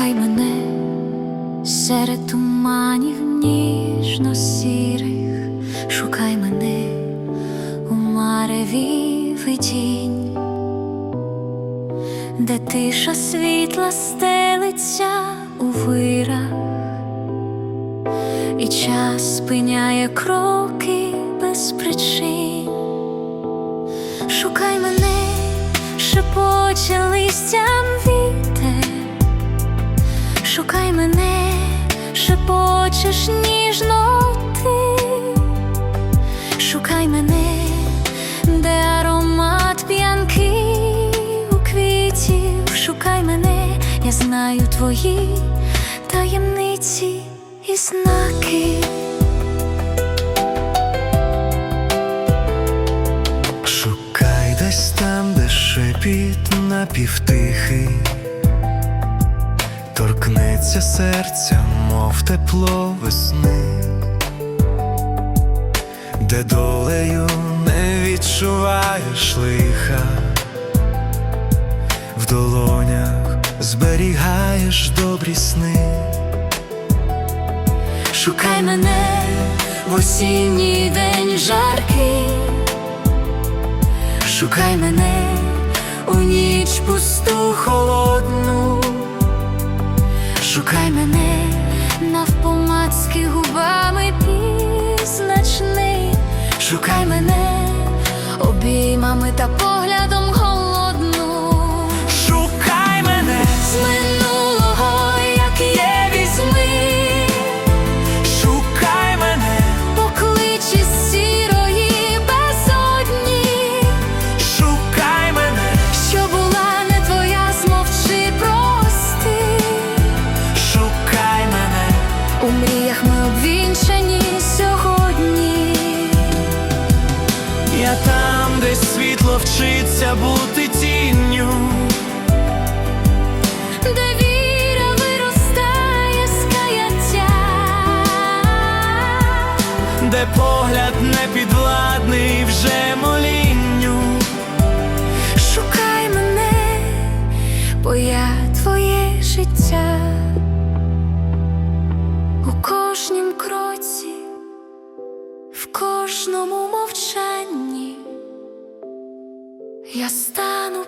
Шукай мене серед туманів ніжно сірих, шукай мене у мареві тінь, де тиша світла стелиться у вирах, і час спиняє кроки без причин. Шукай мене, шепоче листям шукай мене, шепочеш ніжно ти, шукай мене, де аромат п'янкий у квітів, шукай мене, я знаю твої таємниці і знаки. Шукай десь там, де шепіт напівтихий, торкнеться серця, мов тепло весни, де долею не відчуваєш лиха, в долонях зберігаєш добрі сни. Шукай мене в осінній день жаркий, шукай мене у ніч шукай мене навпомацьки губами пізначний, шукай мене обіймами та поглядом вчиться бути тінню, Де віра виростає з каяття, де погляд не підвладний вже молінню. шукай мене, бо я твоє життя. У кожнім кроці, в кожному Я стану